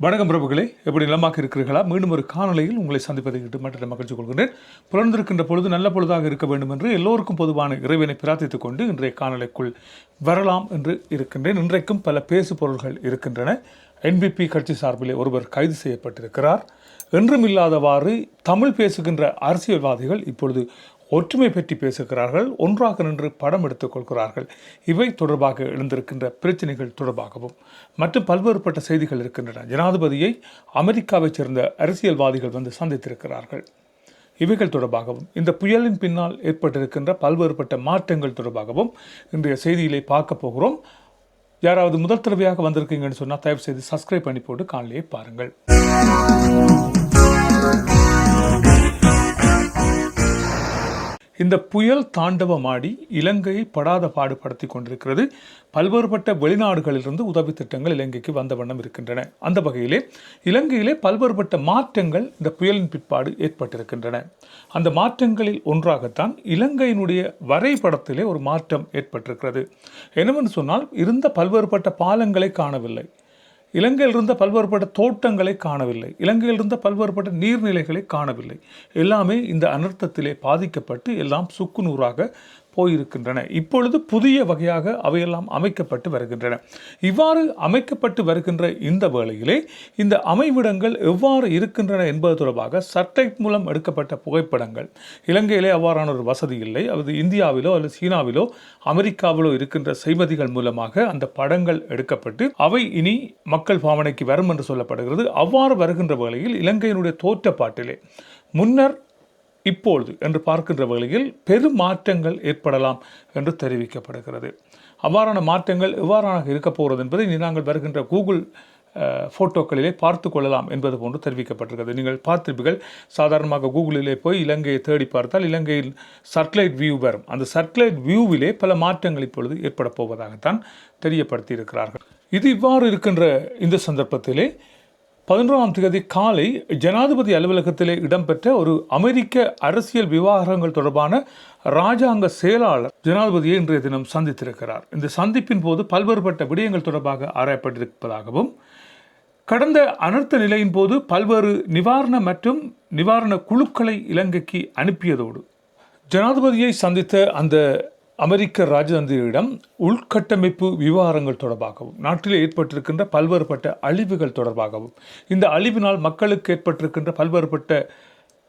வணக்கம் பிரபுகளே எப்படி நிலமாக இருக்கிறீர்களா? மீண்டும் ஒரு காணொலியில் உங்களை சந்திப்பதை இட்டு மற்ற மகிழ்ச்சி கொள்கின்றேன். புலர்ந்திருக்கின்ற பொழுது நல்ல பொழுதாக இருக்க வேண்டும் என்று எல்லோருக்கும் பொதுவான இறைவனை பிரார்த்தித்துக் கொண்டு இன்றைய காணொலிக்குள் வரலாம் என்று இருக்கின்றேன். இன்றைக்கும் பல பேசு பொருள்கள் இருக்கின்றன என்பிபி கட்சி சார்பிலே ஒருவர் கைது செய்யப்பட்டிருக்கிறார். என்றும் இல்லாதவாறு தமிழ் பேசுகின்ற அரசியல்வாதிகள் இப்பொழுது ஒற்றுமை பற்றி பேசுகிறார்கள் ஒன்றாக நின்று படம் எடுத்துக் கொள்கிறார்கள். இவை தொடர்பாக எழுந்திருக்கின்ற பிரச்சனைகள் தொடர்பாகவும் மற்றும் பல்வேறுபட்ட செய்திகள் இருக்கின்றன. ஜனாதிபதியை அமெரிக்காவைச் சேர்ந்த அரசியல்வாதிகள் வந்து சந்தித்திருக்கிறார்கள். இவைகள் தொடர்பாகவும் இந்த புயலின் பின்னால் ஏற்பட்டிருக்கின்ற பல்வேறுபட்ட மாற்றங்கள் தொடர்பாகவும் இன்றைய செய்தியிலே பார்க்க போகிறோம். யாராவது முதல் தடவையாக வந்திருக்கீங்கன்னு சொன்னால் தயவு செய்து சப்ஸ்கிரைப் பண்ணி போட்டு காணொலியை பாருங்கள். இந்த புயல் தாண்டவமாடி இலங்கையை படாத பாடுபடுத்தி கொண்டிருக்கிறது. பல்வேறுபட்ட வெளிநாடுகளிலிருந்து உதவி திட்டங்கள் இலங்கைக்கு வந்த வண்ணம் இருக்கின்றன. அந்த வகையிலே இலங்கையிலே பல்வேறுபட்ட மாற்றங்கள் இந்த புயலின் பிற்பாடு ஏற்பட்டிருக்கின்றன. அந்த மாற்றங்களில் ஒன்றாகத்தான் இலங்கையினுடைய வரைபடத்திலே ஒரு மாற்றம் ஏற்பட்டிருக்கிறது. என்னவென்று சொன்னால் இருந்த பல்வேறுபட்ட பாலங்களை காணவில்லை. இலங்கையில் இருந்த பல்வேறுபட்ட தோட்டங்களை காணவில்லை. இலங்கையில் இருந்த பல்வேறுபட்ட நீர்நிலைகளை காணவில்லை. எல்லாமே இந்த அனர்த்தத்திலே பாதிக்கப்பட்டு எல்லாம் சுக்குநூறாக போயிருக்கின்றன. இப்பொழுது புதிய வகையாக அவையெல்லாம் அமைக்கப்பட்டு வருகின்றன. இவ்வாறு அமைக்கப்பட்டு வருகின்ற இந்த வேளையிலே இந்த அமைவிடங்கள் எவ்வாறு இருக்கின்றன என்பது தொடர்பாக சட்டைட் மூலம் எடுக்கப்பட்ட புகைப்படங்கள். இலங்கையிலே அவ்வாறான ஒரு வசதி இல்லை. அது இந்தியாவிலோ அல்லது சீனாவிலோ அமெரிக்காவிலோ இருக்கின்ற செய்மதிகள் மூலமாக அந்த படங்கள் எடுக்கப்பட்டு அவை இனி மக்கள் பாவனைக்கு வரும் என்று சொல்லப்படுகிறது. அவ்வாறு வருகின்ற வேளையில் இலங்கையினுடைய தோற்றப்பாட்டிலே முன்னர் இப்பொழுது என்று பார்க்கின்ற வகையில் பெரும் மாற்றங்கள் ஏற்படலாம் என்று தெரிவிக்கப்படுகிறது. அவ்வாறான மாற்றங்கள் எவ்வாறாக இருக்கப் போகிறது என்பதை இனி நாங்கள் வருகின்ற கூகுள் ஃபோட்டோக்களிலே பார்த்து கொள்ளலாம் என்பது போன்று தெரிவிக்கப்பட்டிருக்கிறது. நீங்கள் பார்த்திருப்பீர்கள் சாதாரணமாக கூகுளிலே போய் இலங்கையை தேடி பார்த்தால் இலங்கையில் சட்டலைட் வியூ வரும். அந்த சட்டலைட் வியூவிலே பல மாற்றங்கள் இப்பொழுது ஏற்பட போவதாகத்தான் தெரியப்படுத்தியிருக்கிறார்கள். இது இவ்வாறு இருக்கின்ற இந்த சந்தர்ப்பத்திலே பதினொன்றாம் தேதி காலை ஜனாதிபதி அலுவலகத்திலே இடம்பெற்ற ஒரு அமெரிக்க அரசியல் விவகாரங்கள் தொடர்பான ராஜாங்க செயலாளர் ஜனாதிபதியை இன்றைய தினம் சந்தித்திருக்கிறார். இந்த சந்திப்பின் போது பல்வேறுபட்ட விடயங்கள் தொடர்பாக ஆராயப்பட்டிருப்பதாகவும் கடந்த அனர்த்த நிலையின் போது பல்வேறு நிவாரண மற்றும் நிவாரண குழுக்களை இலங்கைக்கு அனுப்பியதோடு ஜனாதிபதியை சந்தித்த அந்த அமெரிக்க ராஜதந்திரியிடம் உள்கட்டமைப்பு விவகாரங்கள் தொடர்பாகவும் நாட்டில் ஏற்பட்டிருக்கின்ற பல்வேறுபட்ட அழிவுகள் தொடர்பாகவும் இந்த அழிவினால் மக்களுக்கு ஏற்பட்டிருக்கின்ற பல்வேறுபட்ட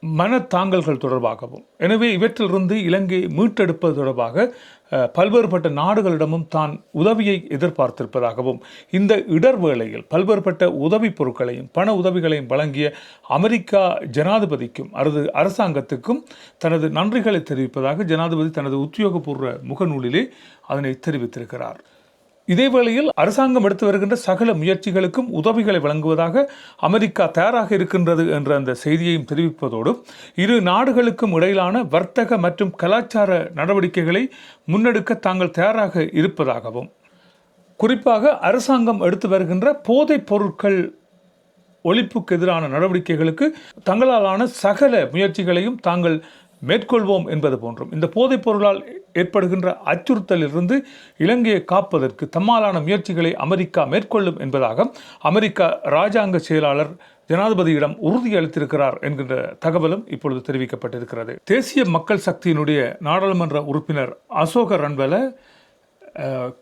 மனத்தாங்கல்கள் தொடர்பாகவும். எனவே இவற்றிலிருந்து இலங்கையை மீட்டெடுப்பது தொடர்பாக பல்வேறுபட்ட நாடுகளிடமும் தான் உதவியை எதிர்பார்த்திருப்பதாகவும் இந்த இடர்வேளையில் பல்வேறுபட்ட உதவிப் பொருட்களையும் பண உதவிகளையும் வழங்கிய அமெரிக்கா ஜனாதிபதிக்கும் அல்லது அரசாங்கத்துக்கும் தனது நன்றிகளை தெரிவிப்பதாக ஜனாதிபதி தனது உத்தியோகபூர்வ முகநூலிலே அதனை தெரிவித்திருக்கிறார். இதேவேளையில் அரசாங்கம் எடுத்து வருகின்ற சகல முயற்சிகளுக்கும் உதவிகளை வழங்குவதாக அமெரிக்கா தயாராக இருக்கின்றது என்ற அந்த செய்தியையும் தெரிவிப்பதோடு இரு நாடுகளுக்கும் இடையிலான வர்த்தக மற்றும் கலாச்சார நடவடிக்கைகளை முன்னெடுக்க தாங்கள் தயாராக இருப்பதாகவும் குறிப்பாக அரசாங்கம் எடுத்து வருகின்ற போதைப் பொருட்கள் ஒழிப்புக்கு எதிரான நடவடிக்கைகளுக்கு தங்களாலான சகல முயற்சிகளையும் தாங்கள் மேற்கொள்வோம் என்பது போன்றும். இந்த போதைப் பொருளால் ஏற்படுகின்ற அச்சுறுத்தலிலிருந்து இலங்கையை காப்பதற்கு தம்மாலான முயற்சிகளை அமெரிக்கா மேற்கொள்ளும் என்பதாக அமெரிக்கா இராஜாங்க செயலாளர் ஜனாதிபதியிடம் உறுதியளித்திருக்கிறார் என்கின்ற தகவலும் இப்பொழுது தெரிவிக்கப்பட்டிருக்கிறது. தேசிய மக்கள் சக்தியினுடைய நாடாளுமன்ற உறுப்பினர் அசோக ரன்வல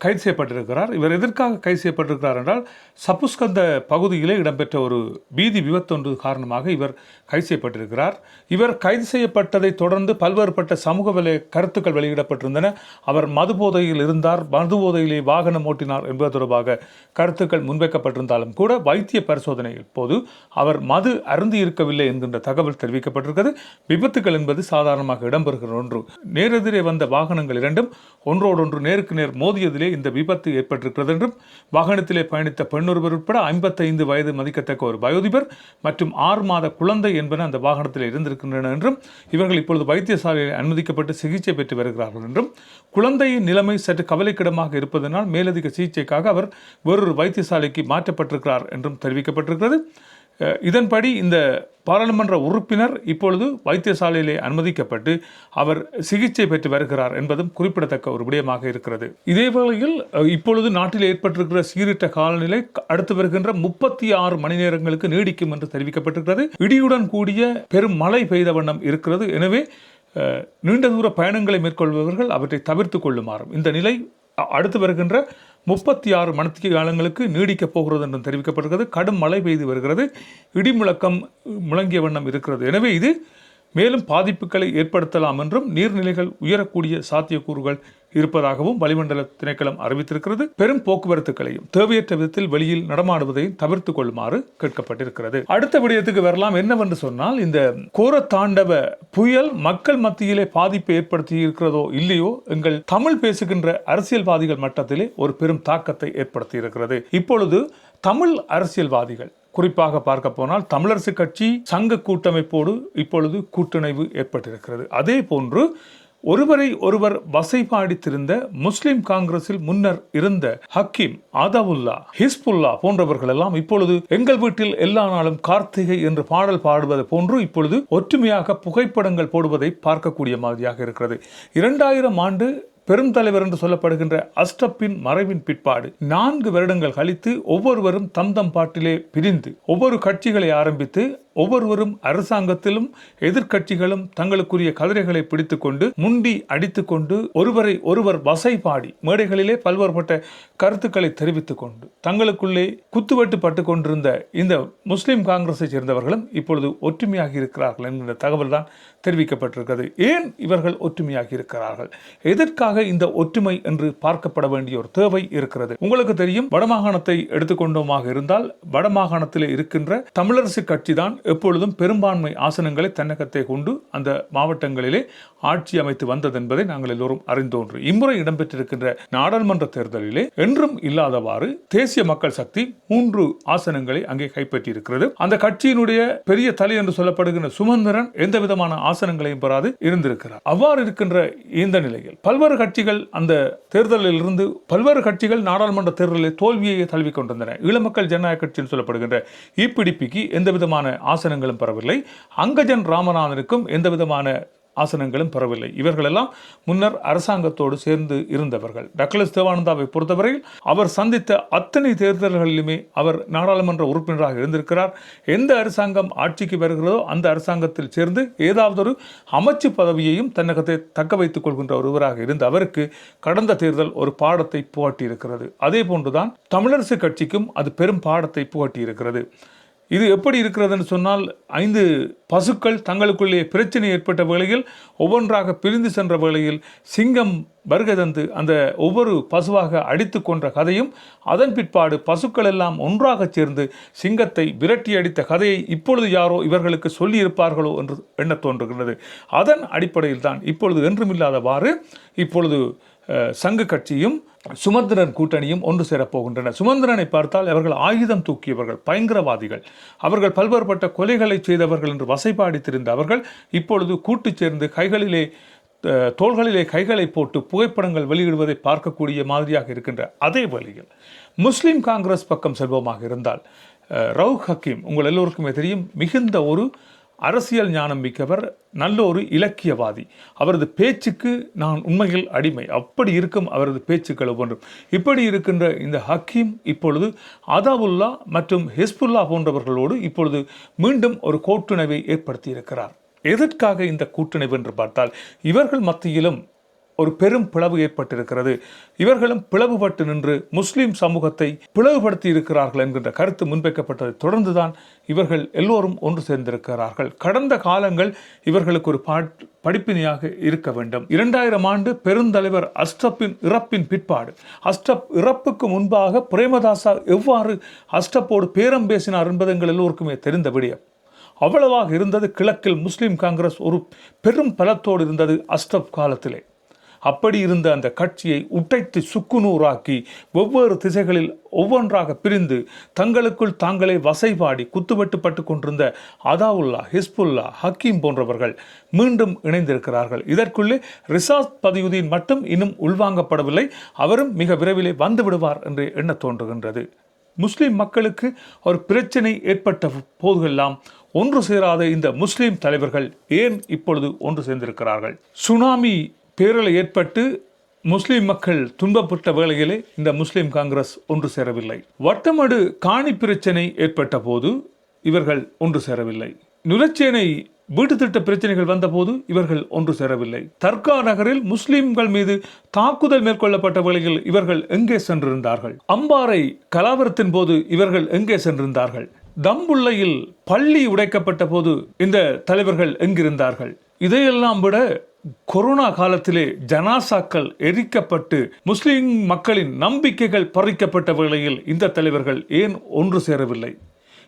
கைது செய்யப்பட்டிருக்கிறார். இவர் எதற்காக கைது செய்யப்பட்டிருக்கிறார் என்றால் சப்புஸ்கந்த பகுதியிலே இடம்பெற்ற ஒரு பீதி விபத்தொன்று காரணமாக இவர் கைது செய்யப்பட்டிருக்கிறார். இவர் கைது செய்யப்பட்டதை தொடர்ந்து பல்வேறுபட்ட சமூக விலை கருத்துக்கள் வெளியிடப்பட்டிருந்தன. அவர் மது போதையில் இருந்தார் மது போதையிலே வாகனம் ஓட்டினார் என்பது தொடர்பாக கருத்துக்கள் முன்வைக்கப்பட்டிருந்தாலும் கூட வைத்திய பரிசோதனையில் போது அவர் மது அருந்தி இருக்கவில்லை என்கின்ற தகவல் தெரிவிக்கப்பட்டிருக்கிறது. விபத்துகள் என்பது சாதாரணமாக இடம்பெறுகிற ஒன்று. நேரெதிரே வந்த வாகனங்கள் இரண்டும் ஒன்றோடொன்று நேருக்கு நேர் மோதியதிலே இந்த விபத்து ஏற்பட்டிருக்கிறது என்றும் வாகனத்திலே பயணித்த பெண்ணொருவர் உட்பட ஐம்பத்தைந்து வயது மதிக்கத்தக்க ஒரு வயோதிபர் மற்றும் ஆறு மாத குழந்தை என்பன அந்த வாகனத்தில் இருந்திருக்கின்றன என்றும் இவர்கள் இப்பொழுது வைத்தியசாலையில் அனுமதிக்கப்பட்டு சிகிச்சை பெற்று வருகிறார்கள் என்றும் குழந்தையின் நிலைமை சற்று கவலைக்கிடமாக இருப்பதனால் மேலதிக சிகிச்சைக்காக அவர் வேறொரு வைத்தியசாலைக்கு மாற்றப்பட்டிருக்கிறார் என்றும் தெரிவிக்கப்பட்டிருக்கிறது. இதன்படி இந்த பாராளுமன்ற உறுப்பினர் இப்பொழுது வைத்தியசாலையிலே அனுமதிக்கப்பட்டு அவர் சிகிச்சை பெற்று வருகிறார் என்பதும் குறிப்பிடத்தக்க ஒரு விடயமாக இருக்கிறது. இதே வேளையில் இப்பொழுது நாட்டில் ஏற்பட்டிருக்கிற சீரிட்ட காலநிலை அடுத்து வருகின்ற முப்பத்தி ஆறு மணி நேரங்களுக்கு நீடிக்கும் என்று தெரிவிக்கப்பட்டிருக்கிறது. இடியுடன் கூடிய பெரும் மழை பெய்த வண்ணம் இருக்கிறது. எனவே நீண்ட தூர பயணங்களை மேற்கொள்பவர்கள் அவற்றை தவிர்த்து கொள்ளுமாறும். இந்த நிலை அடுத்து வருகின்ற முப்பத்தி ஆறு மணித்திய காலங்களுக்கு நீடிக்கப் போகிறது என்றும் தெரிவிக்கப்படுகிறது கடும் மழை பெய்து வருகிறது. இடி முழக்கம் முழங்கிய வண்ணம் இருக்கிறது. எனவே இது மேலும் பாதிப்புகளை ஏற்படுத்தலாம் என்றும் நீர்நிலைகள் உயரக்கூடிய சாத்தியக்கூறுகள் இருப்பதாகவும் வளிமண்டல திணைக்களம் அறிவித்திருக்கிறது. பெரும் போக்குவரத்துகளையும் தேவையற்ற விதத்தில் வெளியில் நடமாடுவதையும் தவிர்த்துக் கொள்ளுமாறு கேட்கப்பட்டிருக்கிறது. அடுத்த விடயத்துக்கு வரலாம். என்னவென்று சொன்னால் இந்த கோர தாண்டவ புயல் மக்கள் மத்தியிலே பாதிப்பை ஏற்படுத்தி இருக்கிறதோ இல்லையோ எங்கள் தமிழ் பேசுகின்ற அரசியல்வாதிகள் மட்டத்திலே ஒரு பெரும் தாக்கத்தை ஏற்படுத்தி இருக்கிறது இப்பொழுது தமிழ் அரசியல்வாதிகள் குறிப்பாக பார்க்க போனால் தமிழரசு கட்சி சங்க கூட்டமைப்போடு இப்பொழுது கூட்டிணைவு ஏற்பட்டிருக்கிறது. அதே போன்று ஒருவரை ஒருவர் வசைபாடித்திருந்த முஸ்லிம் காங்கிரஸில் முன்னர் இருந்த ஹக்கீம் ஆதாவுல்லா ஹிஸ்புல்லா போன்றவர்கள் எல்லாம் இப்பொழுது எங்கள் வீட்டில் எல்லா நாளும் கார்த்திகை என்று பாடல் பாடுவது போன்று இப்பொழுது ஒற்றுமையாக புகைப்படங்கள் போடுவதை பார்க்கக்கூடிய மாதிரியாக இருக்கிறது. இரண்டாயிரம் ஆண்டு பெருந்தலைவர் என்று சொல்லப்படுகின்ற அஸ்டப்பின் மறைவின் பிற்பாடு நான்கு வருடங்கள் கழித்து ஒவ்வொருவரும் தம் தம் பாட்டிலே பிரிந்து ஒவ்வொரு கட்சிகளை ஆரம்பித்து ஒவ்வொருவரும் அரசாங்கத்திலும் எதிர்க்கட்சிகளும் தங்களுக்குரிய கதிரைகளை பிடித்துக்கொண்டு முண்டி அடித்துக்கொண்டு ஒருவரை ஒருவர் வசை பாடி மேடைகளிலே பல்வேறுபட்ட கருத்துக்களை தெரிவித்துக் கொண்டு தங்களுக்குள்ளே குத்துவெட்டு பட்டு கொண்டிருந்த இந்த முஸ்லிம் காங்கிரஸை சேர்ந்தவர்களும் இப்பொழுது ஒற்றுமையாக இருக்கிறார்கள் என்கிற தகவல் தான் தெரிவிக்கப்பட்டிருக்கிறது. ஏன் இவர்கள் ஒற்றுமையாக இருக்கிறார்கள்? எதற்காக இந்த ஒற்றுமை என்று பார்க்கப்பட வேண்டிய ஒரு தேவை இருக்கிறது? உங்களுக்கு தெரியும் வடமாகாணத்தை எடுத்துக்கொண்டோமாக இருந்தால் வடமாகாணத்தில் இருக்கின்ற தமிழரசு கட்சி தான் எப்பொழுதும் பெரும்பான்மை ஆசனங்களை தன்னகத்தை கொண்டு அந்த மாவட்டங்களிலே ஆட்சி அமைத்து வந்தது என்பதை நாங்கள் எல்லோரும் அறிந்தோன்று. இம்முறை இடம்பெற்றிருக்கின்ற நாடாளுமன்ற தேர்தலிலே என்றும் இல்லாதவாறு தேசிய மக்கள் சக்தி மூன்று ஆசனங்களை அங்கே கைப்பற்றி இருக்கிறது அந்த கட்சியினுடைய பெரிய தலை என்று சொல்லப்படுகின்ற சுமந்திரன் எந்த விதமான ஆசனங்களையும் பெறாது இருந்திருக்கிறார். அவ்வாறு இருக்கின்ற இந்த நிலையில் பல்வேறு கட்சிகள் அந்த தேர்தலில் இருந்து பல்வேறு கட்சிகள் நாடாளுமன்ற தேர்தலில் தோல்வியை தழுவி கொண்டிருந்தன. ஈழமக்கள் ஜனநாயக கட்சி என்று சொல்லப்படுகின்ற இபிடிபிக்கு எந்த விதமான ஆசனங்களும் பெறவில்லை. அங்கஜன் ராமநாதனுக்கும் எந்த விதமான ஆசனங்களும் பெறவில்லை. இவர்களெல்லாம் முன்னர் அரசாங்கத்தோடு சேர்ந்து இருந்தவர்கள். டக்ளஸ் தேவானந்தாவை பொறுத்தவரையில் அவர் சந்தித்த அத்தனை தேர்தல்களிலுமே அவர் நாடாளுமன்ற உறுப்பினராக இருந்திருக்கிறார். எந்த அரசாங்கம் ஆட்சிக்கு வருகிறதோ அந்த அரசாங்கத்தில் சேர்ந்து ஏதாவது ஒரு அமைச்சு பதவியையும் தன்னகத்தை தக்க வைத்துக் கொள்கின்ற ஒருவராக இருந்த அவருக்கு கடந்த தேர்தல் ஒரு பாடத்தை புகட்டியிருக்கிறது. அதே போன்றுதான் தமிழரசு கட்சிக்கும் அது பெரும் பாடத்தை புகட்டியிருக்கிறது. இது எப்படி இருக்கிறதுன்னு சொன்னால் ஐந்து பசுக்கள் தங்களுக்குள்ளே பிரச்சனை ஏற்பட்ட வேளையில் ஒவ்வொன்றாக பிரிந்து சென்ற வேளையில் சிங்கம் வருகை தந்து அந்த ஒவ்வொரு பசுவாக அடித்து கொன்ற கதையும் அதன் பிற்பாடு பசுக்கள் எல்லாம் ஒன்றாக சேர்ந்து சிங்கத்தை விரட்டி அடித்த கதையை இப்பொழுது யாரோ இவர்களுக்கு சொல்லியிருப்பார்களோ என்று எண்ணத் தோன்றுகிறது அதன் அடிப்படையில் தான் இப்பொழுது என்றுமில்லாதவாறு இப்பொழுது சங்கு கட்சியும் சுமந்திரன் கூட்டணியும் ஒன்று சேரப்போகின்றன. சுமந்திரனை பார்த்தால் அவர்கள் ஆயுதம் தூக்கியவர்கள் பயங்கரவாதிகள். அவர்கள் பல்வேறுபட்ட கொலைகளை செய்தவர்கள் என்று வசைபாடி திரிந்த அவர்கள் இப்பொழுது கூட்டு சேர்ந்து கைகளிலே தோள்களிலே கைகளை போட்டு புகைப்படங்கள் வெளியிடுவதை பார்க்கக்கூடிய மாதிரியாக இருக்கின்ற அதே வழியில் முஸ்லீம் காங்கிரஸ் பக்கம் செல்வமாக இருந்தால் ரவு ஹக்கீம் உங்கள் எல்லோருக்குமே தெரியும் மிகுந்த ஒரு அரசியல் ஞானம் மிக்கவர் நல்ல ஒரு இலக்கியவாதி. அவரது பேச்சுக்கு நான் உண்மையில் அடிமை. அப்படி இருக்கும் அவரது பேச்சுக்கள் ஒவ்வொன்றும். இப்படி இருக்கின்ற இந்த ஹக்கீம் இப்பொழுது அதாவுல்லா மற்றும் ஹிஸ்புல்லா போன்றவர்களோடு இப்பொழுது மீண்டும் ஒரு கூட்டுணர்வை ஏற்படுத்தியிருக்கிறார். எதற்காக இந்த கூட்டணி என்று பார்த்தால் இவர்கள் மத்தியிலும் ஒரு பெரும் பிளவு ஏற்பட்டிருக்கிறது. இவர்களும் பிளவுபட்டு நின்று முஸ்லீம் சமூகத்தை பிளவுபடுத்தி இருக்கிறார்கள் என்கின்ற கருத்து முன்வைக்கப்பட்டதை தொடர்ந்துதான் இவர்கள் எல்லோரும் ஒன்று சேர்ந்திருக்கிறார்கள். கடந்த காலங்கள் இவர்களுக்கு ஒரு படிப்பினையாக இருக்க வேண்டும். இரண்டாயிரம் ஆண்டு பெருந்தலைவர் அஸ்டப்பின் இறப்பின் பிற்பாடு. அஸ்டப் இறப்புக்கு முன்பாக பிரேமதாசா எவ்வாறு அஸ்டப்போடு பேரம் பேசினார் என்பது எங்கள் எல்லோருக்குமே தெரிந்த விடயம். அவ்வளவாக இருந்தது கிழக்கில் முஸ்லீம் காங்கிரஸ் ஒரு பெரும் பலத்தோடு இருந்தது அஸ்டப் காலத்திலே. அப்படி இருந்த அந்த கட்சியை உடைத்து சுக்குநூறாக்கி ஒவ்வொரு திசைகளில் ஒவ்வொன்றாக பிரிந்து தங்களுக்குள் தாங்களே வசைபாடி குத்துவெட்டுப்பட்டு கொண்டிருந்த அதாவுல்லா ஹிஸ்புல்லா ஹக்கீம் போன்றவர்கள் மீண்டும் இணைந்திருக்கிறார்கள். இதற்குள்ளே ரிசாத் பதியுதீன் மட்டும் இன்னும் உள்வாங்கப்படவில்லை. அவரும் மிக விரைவிலே வந்து விடுவார் என்று எண்ண தோன்றுகின்றது. முஸ்லிம் மக்களுக்கு ஒரு பிரச்சனை ஏற்பட்ட போதெல்லாம் ஒன்று சேராத இந்த முஸ்லிம் தலைவர்கள் ஏன் இப்பொழுது ஒன்று சேர்ந்திருக்கிறார்கள்? சுனாமி பேரலை ஏற்பட்டு முஸ்லீம் மக்கள் துன்பப்பட்ட வேளையிலே இந்த முஸ்லீம் காங்கிரஸ் ஒன்று சேரவில்லை. வட்டமடு காணி பிரச்சனை ஏற்பட்ட போது இவர்கள் ஒன்று சேரவில்லை. நுரச்சேனை வீட்டு திட்ட பிரச்சனைகள் வந்தபோது இவர்கள் ஒன்று சேரவில்லை. தர்கா நகரில் முஸ்லிம்கள் மீது தாக்குதல் மேற்கொள்ளப்பட்ட வேளையில் இவர்கள் எங்கே சென்றிருந்தார்கள்? அம்பாறை கலாவரத்தின் போது இவர்கள் எங்கே சென்றிருந்தார்கள்? தம்புள்ளையில் பள்ளி உடைக்கப்பட்ட போது இந்த தலைவர்கள் எங்கிருந்தார்கள்? இதையெல்லாம் விட கொரோனா காலத்திலே ஜனாசாக்கள் எரிக்கப்பட்டு முஸ்லிம் மக்களின் நம்பிக்கைகள் பறிக்கப்பட்ட வேளையில் இந்த தலைவர்கள் ஏன் ஒன்று சேரவில்லை?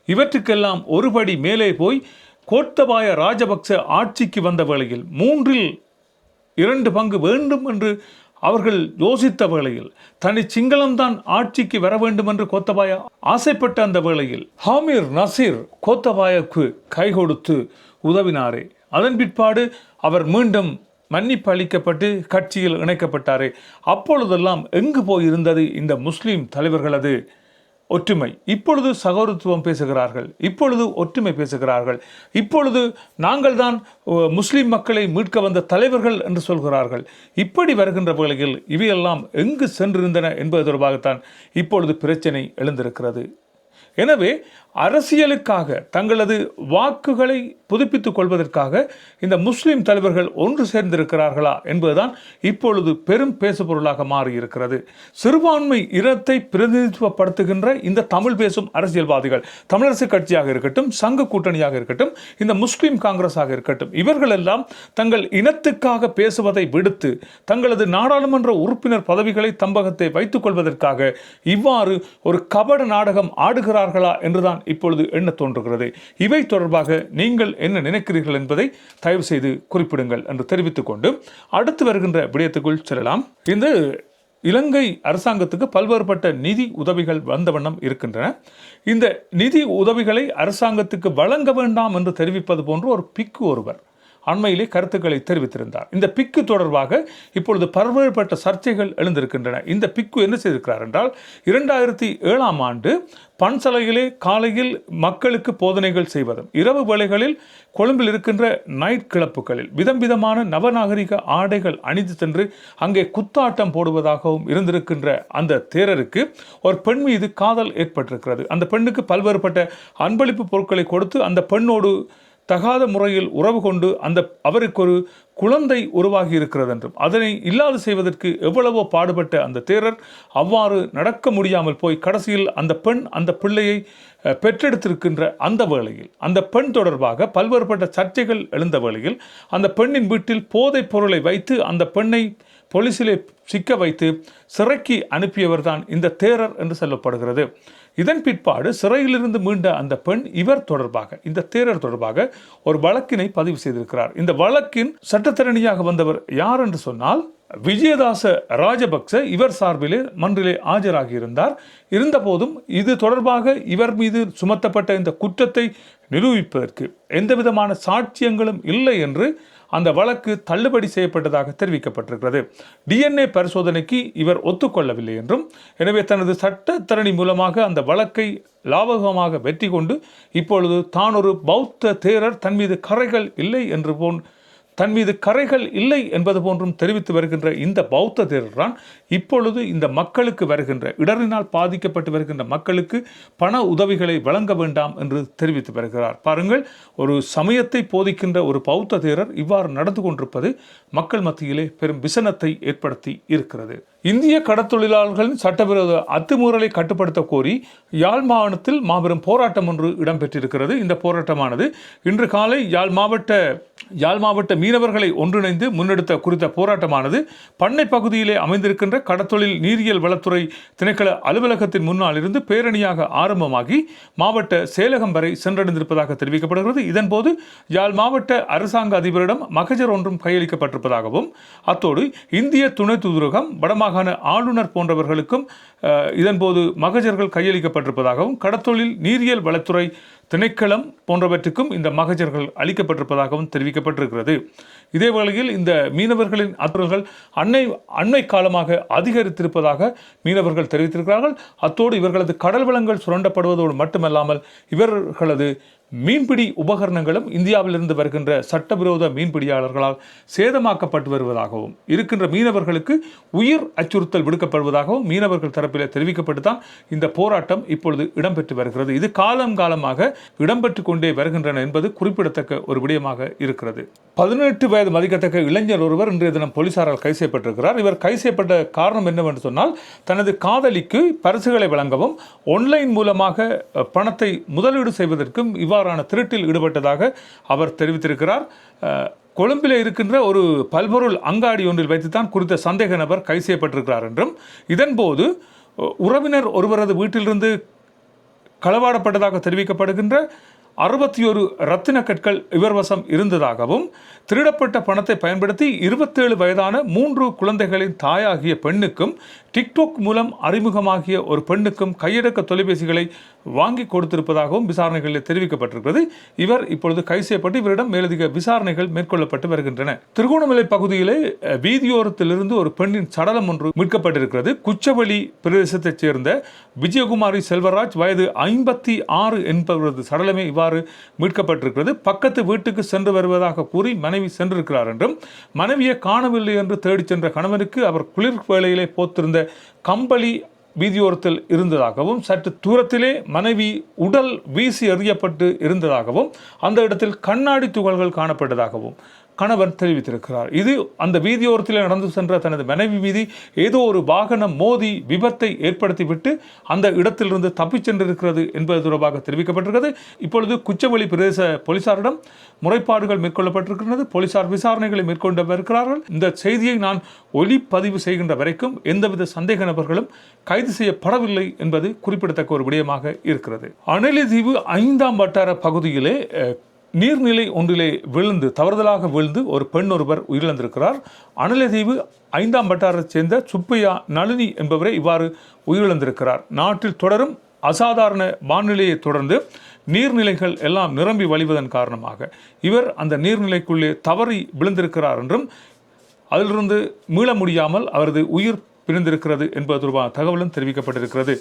இவற்றுக்கெல்லாம் ஒருபடி மேலே போய் கோத்தபாய ராஜபக்ச ஆட்சிக்கு வந்த வேளையில் மூன்றில் இரண்டு பங்கு வேண்டும் என்று அவர்கள் யோசித்த வேளையில் தனி சிங்களம்தான் ஆட்சிக்கு வர வேண்டும் என்று கோத்தபாய ஆசைப்பட்ட அந்த வேளையில் ஹாமீர் நசீர் கோத்தபாயக்கு கை கொடுத்து உதவினாரே. அதன் பிற்பாடு அவர் மீண்டும் மன்னிப்பு அளிக்கப்பட்டு கட்சியில் இணைக்கப்பட்டார். அப்பொழுதெல்லாம் எங்கு போயிருந்தது இந்த முஸ்லீம் தலைவர்களது ஒற்றுமை. இப்பொழுது சகோதரத்துவம் பேசுகிறார்கள். இப்பொழுது ஒற்றுமை பேசுகிறார்கள். இப்பொழுது நாங்கள் தான் முஸ்லீம் மக்களை மீட்க வந்த தலைவர்கள் என்று சொல்கிறார்கள். இப்படி வருகின்ற வேளையில் இவையெல்லாம் எங்கு சென்றிருந்தன என்பது தொடர்பாகத்தான் இப்பொழுது பிரச்சனை எழுந்திருக்கிறது. எனவே அரசியலுக்காக தங்களது வாக்குகளை புதுப்பித்துக் கொள்வதற்காக இந்த முஸ்லிம் தலைவர்கள் ஒன்று சேர்ந்திருக்கிறார்களா என்பதுதான் இப்பொழுது பெரும் பேசுபொருளாக மாறியிருக்கிறது. சிறுபான்மை இனத்தை பிரதிநிதித்துவப்படுத்துகின்ற இந்த தமிழ் பேசும் அரசியல்வாதிகள் தமிழரசு கட்சியாக இருக்கட்டும் சங்க கூட்டணியாக இருக்கட்டும் இந்த முஸ்லிம் காங்கிரஸாக இருக்கட்டும் இவர்களெல்லாம் தங்கள் இனத்துக்காக பேசுவதை விடுத்து தங்களது நாடாளுமன்ற உறுப்பினர் பதவிகளை தம்பகத்தை வைத்துக் கொள்வதற்காக இவ்வாறு ஒரு கபட நாடகம் ஆடுகிறார்களா என்றுதான் இப்பொழுது எண்ண தோன்றுகிறது? இவை தொடர்பாக நீங்கள் என்ன நினைக்கிறீர்கள் என்பதை தயவு செய்து குறிப்பிடுங்கள் என்று தெரிவித்துக் கொண்டு அடுத்து வருகின்ற விடயத்துக்குள் செல்லலாம். இந்த இலங்கை அரசாங்கத்துக்கு பல்வேறுபட்ட நிதி உதவிகள் வந்த வண்ணம் இருக்கின்றன. இந்த நிதி உதவிகளை அரசாங்கத்துக்கு வழங்க வேண்டாம் என்று தெரிவிப்பது போன்று ஒரு பிக்கு ஒருவர் அண்மையிலே கருத்துக்களை தெரிவித்திருந்தார். இந்த பிக்கு தொடர்பாக இப்பொழுது பல்வேறுபட்ட சர்ச்சைகள் எழுந்திருக்கின்றன. இந்த பிக்கு என்ன செய்திருக்கிறார் என்றால் இரண்டாயிரத்தி ஏழாம் ஆண்டு பன்சலையிலே காலையில் மக்களுக்கு போதனைகள் செய்வதும் இரவு வேளைகளில் கொழும்பில் இருக்கின்ற நைட் கிளப்புகளில் விதம் விதமான நவநாகரிக ஆடைகள் அணிந்து சென்று அங்கே குத்தாட்டம் போடுவதாகவும் இருந்திருக்கின்ற அந்த தேரருக்கு ஒரு பெண் மீது காதல் ஏற்பட்டிருக்கிறது. அந்த பெண்ணுக்கு பல்வேறுபட்ட அன்பளிப்பு பொருட்களை கொடுத்து அந்த பெண்ணோடு தகாத முறையில் உறவு கொண்டு அந்த அவருக்கு ஒரு குழந்தை உருவாகி இருக்கிறது என்றும் அதனை இல்லாது செய்வதற்கு எவ்வளவோ பாடுபட்ட அந்த தேரர் அவ்வாறு நடக்க முடியாமல் போய் கடைசியில் அந்த பெண் அந்த பிள்ளையை பெற்றெடுத்திருக்கின்ற அந்த வேளையில் அந்த பெண் தொடர்பாக பல்வேறுபட்ட சர்ச்சைகள் எழுந்த வேளையில் அந்த பெண்ணின் வீட்டில் போதைப் பொருளை வைத்து அந்த பெண்ணை போலீசிலே சிக்க வைத்து சிறைக்கு அனுப்பியவர் தான் இந்த தேரர் என்று சொல்லப்படுகிறது. இதன் பிற்பாடு சிறையிலிருந்து மீண்ட அந்த பெண் இவர் தொடர்பாக இந்த தேரர் தொடர்பாக ஒரு வழக்கினை பதிவு செய்திருக்கிறார். இந்த வழக்கின் சட்டத்தரணியாக வந்தவர் யார் என்று சொன்னால் விஜயதாச ராஜபக்ச இவர் சார்பிலே மன்றிலே ஆஜராகி இருந்தார். இருந்தபோதும் இது தொடர்பாக இவர் மீது சுமத்தப்பட்ட இந்த குற்றத்தை நிரூபிப்பதற்கு எந்தவிதமான சாட்சியங்களும் இல்லை என்று அந்த வழக்கு தள்ளுபடி செய்யப்பட்டதாக தெரிவிக்கப்பட்டிருக்கிறது. டிஎன்ஏ பரிசோதனைக்கு இவர் ஒத்துக்கொள்ளவில்லை என்றும் எனவே தனது சட்டத்தரணி மூலமாக அந்த வழக்கை லாபகமாக வெற்றி கொண்டு இப்பொழுது தான் ஒரு பௌத்த தேரர் தன் மீது கரைகள் இல்லை என்று போன் தன் மீது கரைகள் இல்லை என்பது போன்றும் தெரிவித்து வருகின்ற இந்த பௌத்த தேரர்தான் இப்பொழுது இந்த மக்களுக்கு வருகின்ற இடரினால் பாதிக்கப்பட்டு வருகின்ற மக்களுக்கு பண உதவிகளை வழங்க வேண்டாம் என்று தெரிவித்து வருகிறார். பாருங்கள் ஒரு சமயத்தை போதிக்கின்ற ஒரு பௌத்த தேரர் இவ்வாறு நடந்து கொண்டிருப்பது மக்கள் மத்தியிலே பெரும் விசனத்தை ஏற்படுத்தி இருக்கிறது. இந்திய கடத்தொழிலாளர்களின் சட்டவிரோத அத்துமீறலை கட்டுப்படுத்த கோரி யாழ் மாவட்டத்தில் மாபெரும் போராட்டம் ஒன்று இடம்பெற்றிருக்கிறது. இந்த போராட்டமானது இன்று காலை யாழ் மாவட்ட யாழ் மாவட்ட மீனவர்களை ஒன்றிணைந்து முன்னெடுத்த குறித்த போராட்டமானது பண்ணை பகுதியிலே அமைந்திருக்கின்ற கடத்தொழில் நீரியல் வளத்துறை திணைக்கள அலுவலகத்தின் முன்னால் இருந்து பேரணியாக ஆரம்பமாகி மாவட்ட சேலகம் வரை சென்றடைந்திருப்பதாக தெரிவிக்கப்படுகிறது. இதன்போது யாழ் மாவட்ட அரசாங்க அதிபரிடம் மகஜர் ஒன்றும் கையளிக்கப்பட்டிருப்பதாகவும் அத்தோடு இந்திய துணை தூதரகம் வடமாகாண ஆளுநர் போன்றவர்களுக்கும் இதன்போது மகஜர்கள் கையளிக்கப்பட்டிருப்பதாகவும் கடத்தொழில் நீரியல் வளத்துறை திணைக்களம் போன்றவற்றுக்கும் இந்த மகஜர்கள் அளிக்கப்பட்டிருப்பதாகவும் தெரிவிக்கப்பட்டிருக்கிறது. இதே வேளையில் இந்த மீனவர்களின் அத்துறல்கள் அன்னை அண்மை காலமாக அதிகரித்திருப்பதாக மீனவர்கள் தெரிவித்திருக்கிறார்கள். அத்தோடு இவர்களது கடல் வளங்கள் சுரண்டப்படுவதோடு மட்டுமல்லாமல் இவர்களது மீன்பிடி உபகரணங்களும் இந்தியாவிலிருந்து வருகின்ற சட்டவிரோத மீன்பிடியாளர்களால் சேதமாக்கப்பட்டு வருவதாகவும் இருக்கின்ற மீனவர்களுக்கு உயிர் அச்சுறுத்தல் விடுக்கப்படுவதாகவும் மீனவர்கள் தரப்பில் தெரிவிக்கப்பட்டு தான் இந்த போராட்டம் இப்பொழுது இடம்பெற்று வருகிறது. இது காலம் காலமாக இடம்பெற்று கொண்டே வருகின்றன என்பது குறிப்பிடத்தக்க ஒரு விடயமாக இருக்கிறது. பதினெட்டு வயது மதிக்கத்தக்க இளைஞர் ஒருவர் இன்றைய தினம் போலீசாரால் கைது செய்யப்பட்டிருக்கிறார். இவர் கைது செய்யப்பட்ட காரணம் என்னவென்று சொன்னால் தனது காதலிக்கு பரிசுகளை வழங்கவும் ஆன்லைன் மூலமாக பணத்தை முதலீடு செய்வதற்கும் இவ்வாறான திருட்டில் ஈடுபட்டதாக அவர் தெரிவித்திருக்கிறார். கொழும்பில் இருக்கின்ற ஒரு பல்பொருள் அங்காடி ஒன்றில் வைத்துத்தான் குறித்த சந்தேக நபர் கைது செய்யப்பட்டிருக்கிறார் என்றும் இதன்போது உறவினர் ஒருவரது வீட்டிலிருந்து களவாடப்பட்டதாக தெரிவிக்கப்படுகின்ற அறுபத்தி ஒரு ரத்தின கற்கள் இவர் வசம் இருந்ததாகவும் திருடப்பட்ட பணத்தை பயன்படுத்தி இருபத்தேழு வயதான மூன்று குழந்தைகளின் தாயாகிய பெண்ணுக்கும் டிக்டாக் மூலம் அறிமுகமாகிய ஒரு பெண்ணுக்கும் கையடக்க தொலைபேசிகளை வாங்கி கொடுத்திருப்பதாகவும் விசாரணைகளில் தெரிவிக்கப்பட்டிருக்கிறது. இவர் இப்பொழுது கைது செய்யப்பட்டு இவரிடம் மேலதிக விசாரணைகள் மேற்கொள்ளப்பட்டு வருகின்றன. திருகோணமலை பகுதியிலே வீதியோரத்திலிருந்து ஒரு பெண்ணின் சடலம் ஒன்று மீட்கப்பட்டிருக்கிறது. குச்சவெளி பிரதேசத்தைச் சேர்ந்த விஜயகுமாரி செல்வராஜ் வயது ஐம்பத்தி ஆறு என்பவரது சடலமே இவ்வாறு மீட்கப்பட்டிருக்கிறது. பக்கத்து வீட்டுக்கு சென்று வருவதாக கூறி மனைவி சென்றிருக்கிறார் என்றும் மனைவியை காணவில்லை என்று தேடிச் சென்ற கணவனுக்கு அவர் குளிர் வேளையிலே போத்திருந்த கம்பளி வீதியோரத்தில் இருந்ததாகவும் சற்று தூரத்திலே மனைவி உடல் வீசி எறியப்பட்டு இருந்ததாகவும் அந்த இடத்தில் கண்ணாடி துகள்கள் காணப்பட்டதாகவும். கணவர் தெரிவித்திருக்கிறார். இது அந்த வீதியோரத்தில் நடந்து சென்ற தனது மனைவி மீது ஏதோ ஒரு வாகனம் மோதி விபத்தை ஏற்படுத்திவிட்டு அந்த இடத்திலிருந்து தப்பிச் சென்றிருக்கிறது என்பது தொடர்பாக தெரிவிக்கப்பட்டிருக்கிறது. இப்பொழுது குச்சவெளி பிரதேச போலீசாரிடம் முறைப்பாடுகள் மேற்கொள்ளப்பட்டிருக்கிறது போலீசார் விசாரணைகளை மேற்கொண்டு வருகிறார்கள் இந்த செய்தியை நான் ஒலிப்பதிவு செய்கின்ற வரைக்கும் எந்தவித சந்தேக நபர்களும் கைது செய்யப்படவில்லை என்பது குறிப்பிடத்தக்க ஒரு விடயமாக இருக்கிறது. அனலி தீவு ஐந்தாம் வட்டார பகுதியிலே நீர்நிலை ஒன்றிலே விழுந்து தவறுதலாக விழுந்து ஒரு பெண் ஒருவர் உயிரிழந்திருக்கிறார். அனலதீவு ஐந்தாம் வட்டாரத்தைச் சேர்ந்த சுப்பையா நளினி என்பவரை இவ்வாறு உயிரிழந்திருக்கிறார். நாட்டில் தொடரும் அசாதாரண வானிலையை தொடர்ந்து நீர்நிலைகள் எல்லாம் நிரம்பி வழிவதன் காரணமாக இவர் அந்த நீர்நிலைக்குள்ளே தவறி விழுந்திருக்கிறார் என்றும் அதிலிருந்து மீள முடியாமல் அவரது உயிர் பிரிந்திருக்கிறது என்பது தொடர்பான தகவலும் தெரிவிக்கப்பட்டிருக்கிறது.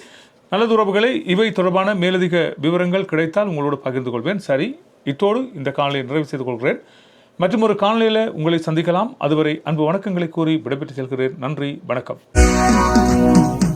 நல்லது உறவுகளை இவை தொடர்பான மேலதிக விவரங்கள் கிடைத்தால் உங்களோடு பகிர்ந்து கொள்வேன். சரி இத்தோடு இந்த காணொலியை நிறைவு செய்து கொள்கிறேன். மற்றும் ஒரு காணொலியில் உங்களை சந்திக்கலாம். அதுவரை அன்பு வணக்கங்களை கூறி விடைபெற்று செல்கிறேன். நன்றி வணக்கம்.